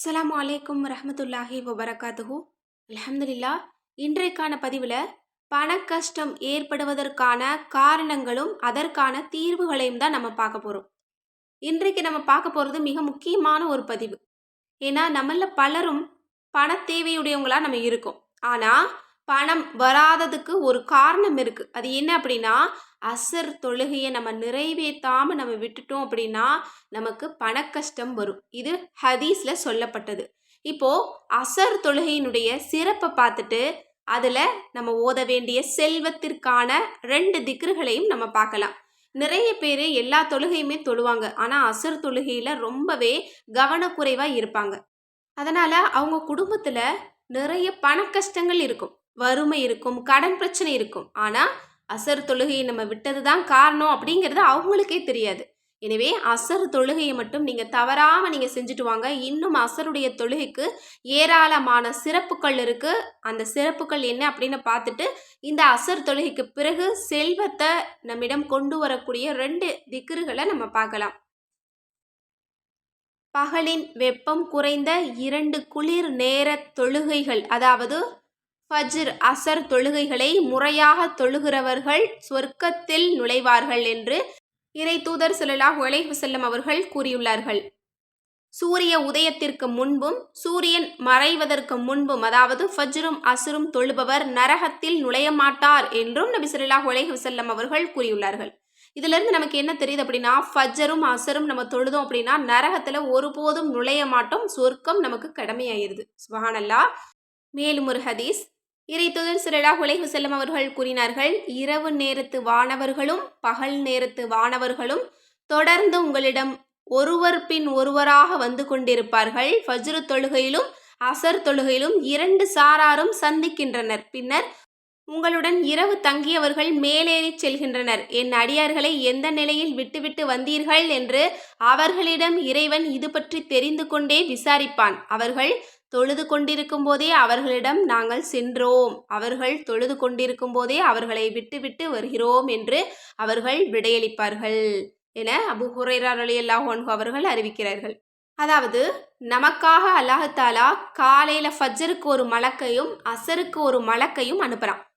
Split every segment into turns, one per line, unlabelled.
அஸ்லாம் வலைக்கம் ரஹமத்துல்லாஹி வபரகாத்துஹு. அலமதுல்லா இன்றைக்கான பதிவில் பண கஷ்டம் ஏற்படுவதற்கான காரணங்களும் அதற்கான தீர்வுகளையும் தான் நம்ம பார்க்க போகிறோம் இன்றைக்கு நம்ம பார்க்க போகிறது மிக முக்கியமான ஒரு பதிவு. ஏன்னா நம்மள பலரும் பண தேவையுடையவங்களாக நம்ம இருக்கோம். ஆனால் பணம் வராததுக்கு ஒரு காரணம் இருக்குது அது என்ன அப்படின்னா அசர் தொழுகையை நம்ம நிறைவேற்றாமல் நம்ம விட்டுட்டோம் அப்படின்னா நமக்கு பண கஷ்டம் வரும். இது ஹதீஸில் சொல்லப்பட்டது. இப்போது அசர் தொழுகையினுடைய சிறப்பை பார்த்துட்டு அதில் நம்ம ஓத வேண்டிய செல்வத்திற்கான ரெண்டு திக்ருகளையும் நம்ம பார்க்கலாம். நிறைய பேர் எல்லா தொழுகையுமே தொழுவாங்க. ஆனால் அசர் தொழுகையில் ரொம்பவே கவனக்குறைவாக இருப்பாங்க. அதனால் அவங்க குடும்பத்தில் நிறைய பண கஷ்டங்கள் இருக்கும். வறுமை இருக்கும் கடன் பிரச்சனை இருக்கும். ஆனால் அசர் தொழுகையை நம்ம விட்டது தான் காரணம் அப்படிங்கிறது அவங்களுக்கே தெரியாது. எனவே அசர் தொழுகையை மட்டும் நீங்கள் தவறாமல் நீங்கள் செஞ்சுட்டு வாங்க. இன்னும் அசருடைய தொழுகைக்கு ஏராளமான சிறப்புகள் இருக்குது அந்த சிறப்புகள் என்ன அப்படின்னு பார்த்துட்டு இந்த அசர் தொழுகைக்கு பிறகு செல்வத்தை நம்மிடம் கொண்டு வரக்கூடிய ரெண்டு திக்ருகளை நம்ம பார்க்கலாம். பகலின் வெப்பம் குறைந்த இரண்டு குளிர் நேர தொழுகைகள் அதாவது ஃபஜ்ர் அசர் தொழுகைகளை முறையாக தொழுகிறவர்கள் சொர்க்கத்தில் நுழைவார்கள் என்று இறை தூதர் சொல்லலாஹ் உலைஹு செல்லம் அவர்கள் கூறியுள்ளார்கள். சூரிய உதயத்திற்கு முன்பும் சூரியன் மறைவதற்கு முன்பும் அதாவது ஃபஜ்ரும் அசுரும் தொழுபவர் நரகத்தில் நுழைய மாட்டார் என்றும் நபி சொல்லாஹ் உலைஹு செல்லம் அவர்கள் கூறியுள்ளார்கள். இதிலிருந்து நமக்கு என்ன தெரியுது அப்படின்னா ஃபஜ்ஜரும் அசரும் நம்ம தொழுதோம் அப்படின்னா நரகத்தில் ஒருபோதும் நுழைய மாட்டோம் சொர்க்கம் நமக்கு கடமையாயிருது. சுபஹானல்லா. மேலும் ஒரு ஹதீஸ். இறை சிறடா உலகு செல்லும் அவர்கள் கூறினார்கள் இரவு நேரத்து வானவர்களும் பகல் நேரத்து வானவர்களும் தொடர்ந்து உங்களிடம் ஒருவர் பின் ஒருவராக வந்து கொண்டிருப்பார்கள். ஃபஜ்ரு தொழுகையிலும் அசர் தொழுகையிலும் இரண்டு சாராரும் சந்திக்கின்றனர். பின்னர் உங்களுடன் இரவு தங்கியவர்கள் மேலேறிச் செல்கின்றனர். என் அடியார்களை எந்த நிலையில் விட்டுவிட்டு வந்தீர்கள் என்று அவர்களிடம் இறைவன் இது பற்றி தெரிந்து கொண்டே விசாரிப்பான். அவர்கள் தொழுது கொண்டிருக்கும் போதே அவர்களிடம் நாங்கள் சென்றோம். அவர்கள் தொழுது கொண்டிருக்கும் போதே அவர்களை விட்டுவிட்டு வருகிறோம் என்று அவர்கள் விடையளிப்பார்கள் என அபு ஹுரைரா அலி அவர்கள் அறிவிக்கிறார்கள். அதாவது நமக்காக அல்லாஹாலா காலையில் ஃபஜ்ஜருக்கு ஒரு மலக்கையும் அசருக்கு ஒரு மலக்கையும் அனுப்புகிறான்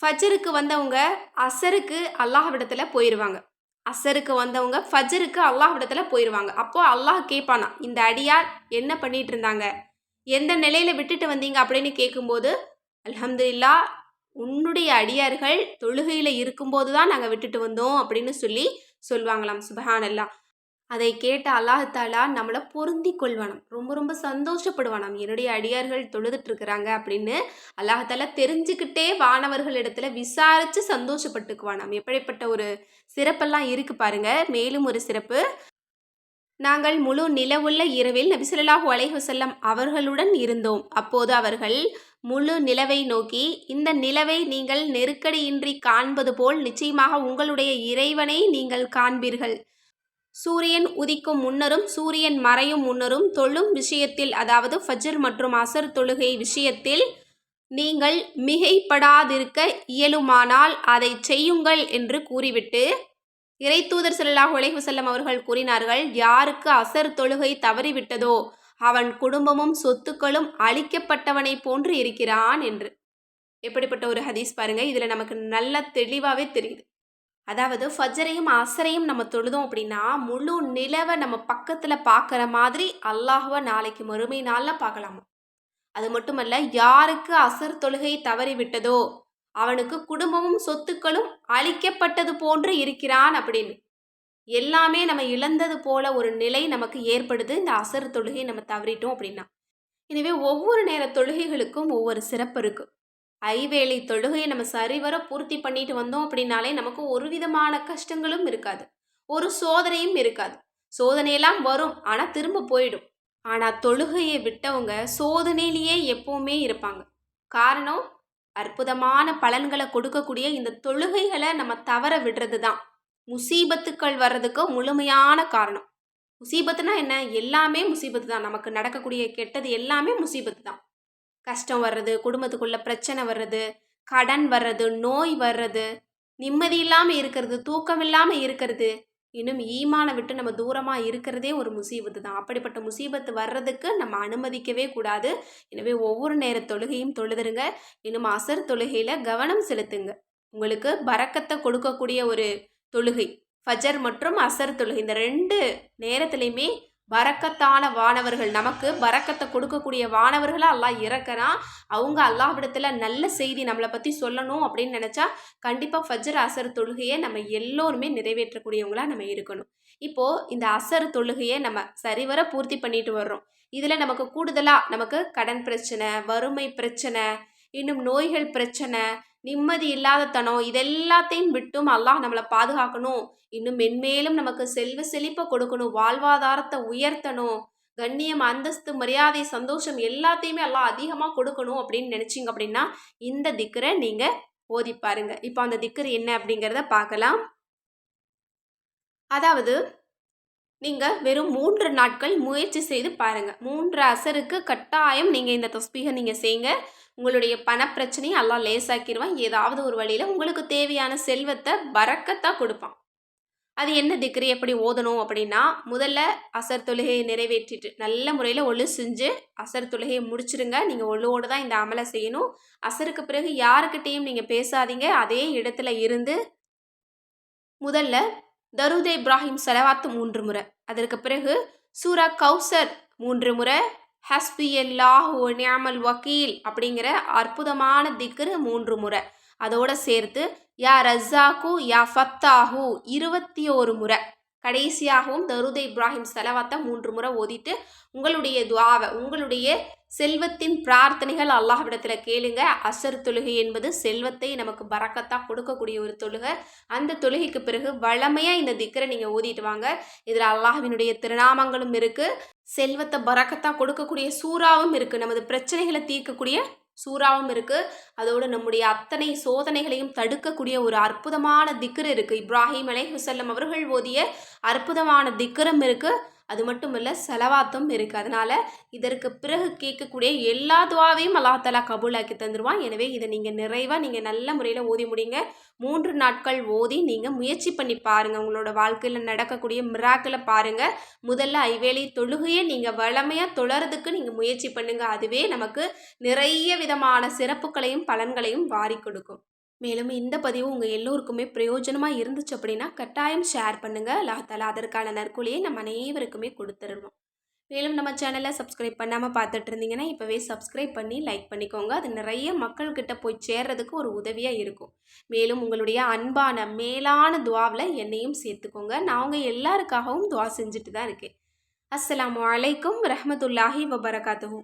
ஃபஜ்ஜருக்கு வந்தவங்க அசருக்கு அல்லாஹ்விடத்தில் போயிடுவாங்க அசருக்கு வந்தவங்க ஃபஜருக்கு அல்லாஹ்விடத்தில் போயிடுவாங்க அப்போது அல்லாஹ் கேட்பானா இந்த அடியார் என்ன பண்ணிகிட்டு இருந்தாங்க எந்த நிலையில் விட்டுட்டு வந்தீங்க? அப்படின்னு கேட்கும்போது அலமதுல்லா உன்னுடைய அடியார்கள் தொழுகையில் இருக்கும்போது தான் நாங்கள் விட்டுட்டு வந்தோம் அப்படின்னு சொல்லி சொல்லுவாங்களாம் சுபஹானல்லா. அதை கேட்ட அல்லாஹாலா நம்மளை பொருந்தி கொள்வானாம். ரொம்ப ரொம்ப சந்தோஷப்படுவானாம் என்னுடைய அடியார்கள் தொழுதுட்டு இருக்கிறாங்க அப்படின்னு அல்லாஹாலா தெரிஞ்சுக்கிட்டே வானவர்களிடத்துல விசாரித்து சந்தோஷப்பட்டுக்குவானாம் எப்படிப்பட்ட ஒரு சிறப்பெல்லாம் இருக்கு பாருங்க. மேலும் ஒரு சிறப்பு. நாங்கள் முழு நிலவுள்ள இரவில் நபிசுல்லாஹு அலைஹுசல்லம் அவர்களுடன் இருந்தோம். அப்போது அவர்கள் முழு நிலவை நோக்கி இந்த நிலவை நீங்கள் நெருக்கடியின்றி காண்பது போல் நிச்சயமாக உங்களுடைய இறைவனை நீங்கள் காண்பீர்கள். சூரியன் உதிக்கும் முன்னரும் சூரியன் மறையும் முன்னரும் தொழும் விஷயத்தில் அதாவது ஃபஜ்ர் மற்றும் அசர் தொழுகை விஷயத்தில் நீங்கள் மிகைப்படாதிருக்க இயலுமானால் அதை செய்யுங்கள் என்று கூறிவிட்டு இறைத்தூதர் தூதர் செல்லாஹ் உலகு செல்லம் அவர்கள் கூறினார்கள் யாருக்கு அசர் தொழுகை தவறிவிட்டதோ அவன் குடும்பமும் சொத்துக்களும் அழிக்கப்பட்டவனை போன்று இருக்கிறான் என்று. எப்படிப்பட்ட ஒரு ஹதீஸ் பாருங்க இதில் நமக்கு நல்ல தெளிவாகவே தெரியுது. அதாவது ஃபஜரையும் அசரையும் நம்ம தொழுதோம் அப்படின்னா முழு நிலவை நம்ம பக்கத்தில் பார்க்குற மாதிரி அல்லாஹுவை நாளைக்கு மறுமை நாளில் பார்க்கலாமா? அது மட்டுமல்ல யாருக்கு அசர் தொழுகை தவறி விட்டதோ அவனுக்கு குடும்பமும் சொத்துக்களும் அழிக்கப்பட்டது போன்று இருக்கிறான் அப்படின்னு. எல்லாமே நம்ம இழந்தது போல ஒரு நிலை நமக்கு ஏற்படுது. இந்த அசர் தொழுகை நம்ம தவறிட்டோம் அப்படின்னா. எனவே ஒவ்வொரு நேர தொழுகைகளுக்கும் ஒவ்வொரு சிறப்பு இருக்குது ஐவேளை தொழுகையை நம்ம சரிவர பூர்த்தி பண்ணிட்டு வந்தோம் அப்படின்னாலே நமக்கு ஒரு விதமான கஷ்டங்களும் இருக்காது. ஒரு சோதனையும் இருக்காது. சோதனையெல்லாம் வரும் ஆனால் திரும்ப போயிடும். ஆனால் தொழுகையை விட்டவங்க சோதனையிலேயே எப்பவுமே இருப்பாங்க. காரணம் அற்புதமான பலன்களை கொடுக்கக்கூடிய இந்த தொழுகைகளை நம்ம தவற விடுறது தான் முசீபத்துக்கள் வர்றதுக்கு முழுமையான காரணம். முசீபத்துனா என்ன? எல்லாமே முசீபத்து தான் நமக்கு நடக்கக்கூடிய கெட்டது எல்லாமே முசீபத்து தான் கஷ்டம் வர்றது குடும்பத்துக்குள்ள பிரச்சனை வர்றது கடன் வர்றது நோய் வர்றது நிம்மதி இல்லாமல் இருக்கிறது தூக்கம் இல்லாமல் இருக்கிறது இன்னும் ஈமானை விட்டு நம்ம தூரமாக இருக்கிறதே ஒரு முசீபத்து தான். அப்படிப்பட்ட முசீபத்து வர்றதுக்கு நம்ம அனுமதிக்கவே கூடாது. எனவே ஒவ்வொரு நேர தொழுகையும் தொழுதுருங்க. இன்னும் அசர் தொழுகையில் கவனம் செலுத்துங்க. உங்களுக்கு பறக்கத்தை கொடுக்கக்கூடிய ஒரு தொழுகை ஃபஜர் மற்றும் அசர் தொழுகை இந்த ரெண்டு நேரத்துலையுமே பறக்கத்தான வானவர்கள். நமக்கு பறக்கத்தை கொடுக்கக்கூடிய வானவர்களாக அல்லாஹ் இறக்குறான் அவங்க அல்லாஹ்விடத்தில் நல்ல செய்தி நம்மளை பற்றி சொல்லணும் அப்படின்னு நினச்சா கண்டிப்பாக ஃபஜர் அசர் தொழுகையை நம்ம எல்லோருமே நிறைவேற்றக்கூடியவங்களாக நம்ம இருக்கணும். இப்போது இந்த அசர் தொழுகையை நம்ம சரிவர பூர்த்தி பண்ணிட்டு வர்றோம். இதில் நமக்கு கூடுதலாக நமக்கு கடன் பிரச்சனை வறுமை பிரச்சனை இன்னும் நோய்கள் பிரச்சனை நிம்மதி இல்லாத தனம் இதெல்லாத்தையும் விட்டும் அல்லாஹ் நம்மளை பாதுகாக்கணும். இன்னும் மென்மேலும் நமக்கு செல்வ செழிப்பை கொடுக்கணும் வாழ்வாதாரத்தை உயர்த்தணும் கண்ணியம் அந்தஸ்து மரியாதை சந்தோஷம் எல்லாத்தையுமே எல்லாம் அதிகமாக கொடுக்கணும் அப்படின்னு நினச்சிங்க அப்படின்னா இந்த திக்கரை நீங்கள் ஓதி பாருங்க. இப்போ அந்த திக்கர் என்ன அப்படிங்கிறத பார்க்கலாம். அதாவது நீங்கள் வெறும் மூன்று நாட்கள் முயற்சி செய்து பாருங்கள் மூன்று அசருக்கு கட்டாயம் நீங்கள் இந்த தஸ்பீகை நீங்கள் செய்யுங்க. உங்களுடைய பணப்பிரச்சனையை எல்லாம் லேசாக்கிடுவான் ஏதாவது ஒரு வழியில் உங்களுக்கு தேவையான செல்வத்தை வரக்கத்தான் கொடுப்பான். அது என்ன திக்ரி? எப்படி ஓதணும் அப்படின்னா முதல்ல அசர் தொழுகையை நிறைவேற்றிட்டு நல்ல முறையில் ஒழு செஞ்சு அசர் தொழுகையை முடிச்சிருங்க. நீங்கள் ஒழுவோடு தான் இந்த அமலை செய்யணும். அசருக்கு பிறகு யாருக்கிட்டேயும் நீங்கள் பேசாதீங்க. அதே இடத்துல இருந்து முதல்ல தருதே இப்ராஹிம் செலவாத்து மூன்று முறை. அதற்கு பிறகு சூரா கௌசர் மூன்று முறை ஹஸ்பி அல்லாஹு நியாமல் வக்கீல் அப்படிங்கிற அற்புதமான திக்ரு மூன்று முறை. அதோட சேர்த்து யா ரஸ்ஸாக்கு யா ஃபத்தாஹு இருபத்தி ஒரு முறை. கடைசியாகவும் தருத இப்ராஹிம் செலவாத்தை மூன்று முறை ஓதிட்டு உங்களுடைய துவாவை உங்களுடைய செல்வத்தின் பிரார்த்தனைகள் அல்லாஹ்விடத்தில் கேளுங்க. அசர் தொழுகை என்பது செல்வத்தை நமக்கு பறக்கத்தாக கொடுக்கக்கூடிய ஒரு தொழுகை. அந்த தொழுகைக்கு பிறகு வளமையாக இந்த திக்கரை நீங்கள் ஓதிட்டு வாங்க. இதில் அல்லாஹ்வினுடைய திருநாமங்களும் இருக்குது செல்வத்தை பறக்கத்தாக கொடுக்கக்கூடிய சூறாவும் இருக்குது நமது பிரச்சனைகளை தீர்க்கக்கூடிய சூறாவும் இருக்குது அதோடு நம்முடைய அத்தனை சோதனைகளையும் தடுக்கக்கூடிய ஒரு அற்புதமான திக்கர் இருக்குது இப்ராஹிம் அலை ஹுசல்லம் அவர்கள் ஓதிய அற்புதமான திக்கரம் இருக்குது அது மட்டும் இல்லை செலவாத்தும் இருக்குது அதனால் இதற்கு பிறகு கேட்கக்கூடிய எல்லா துவாவையும் அல்லாஹாலா கபூலாக்கி தந்துடுவான் எனவே இதை நீங்கள் நிறைவாக நீங்கள் நல்ல முறையில் ஓதி முடிங்க. மூன்று நாட்கள் ஓதி நீங்கள் முயற்சி பண்ணி பாருங்கள் உங்களோட வாழ்க்கையில் நடக்கக்கூடிய மிராக்கில் பாருங்கள் முதல்ல ஐவேளை தொழுகையை நீங்கள் வளமையாக தொழறதுக்கு நீங்கள் முயற்சி பண்ணுங்கள் அதுவே நமக்கு நிறைய விதமான சிறப்புகளையும் பலன்களையும் வாரி கொடுக்கும். மேலும் இந்த பதிவு உங்கள் எல்லோருக்குமே பிரயோஜனமாக இருந்துச்சு அப்படின்னா கட்டாயம் ஷேர் பண்ணுங்கள் அல்லாஹால அதற்கான நற்கொலையை நம்ம அனைவருக்குமே கொடுத்துருவோம். மேலும் நம்ம சேனலை சப்ஸ்கிரைப் பண்ணாமல் பார்த்துட்டு இருந்தீங்கன்னா இப்போவே சப்ஸ்கிரைப் பண்ணி லைக் பண்ணிக்கோங்க. அது நிறைய மக்கள்கிட்ட போய் சேர்றதுக்கு ஒரு உதவியாக இருக்கும். மேலும் உங்களுடைய அன்பான மேலான துவாவில் என்னையும் சேர்த்துக்கோங்க. நான் உங்கள் எல்லாருக்காகவும் துவா செஞ்சுட்டு தான் இருக்கேன். அஸ்லாம் வலைக்கம் ரஹமத்துல்லாஹி வபரகாத்துஹூ.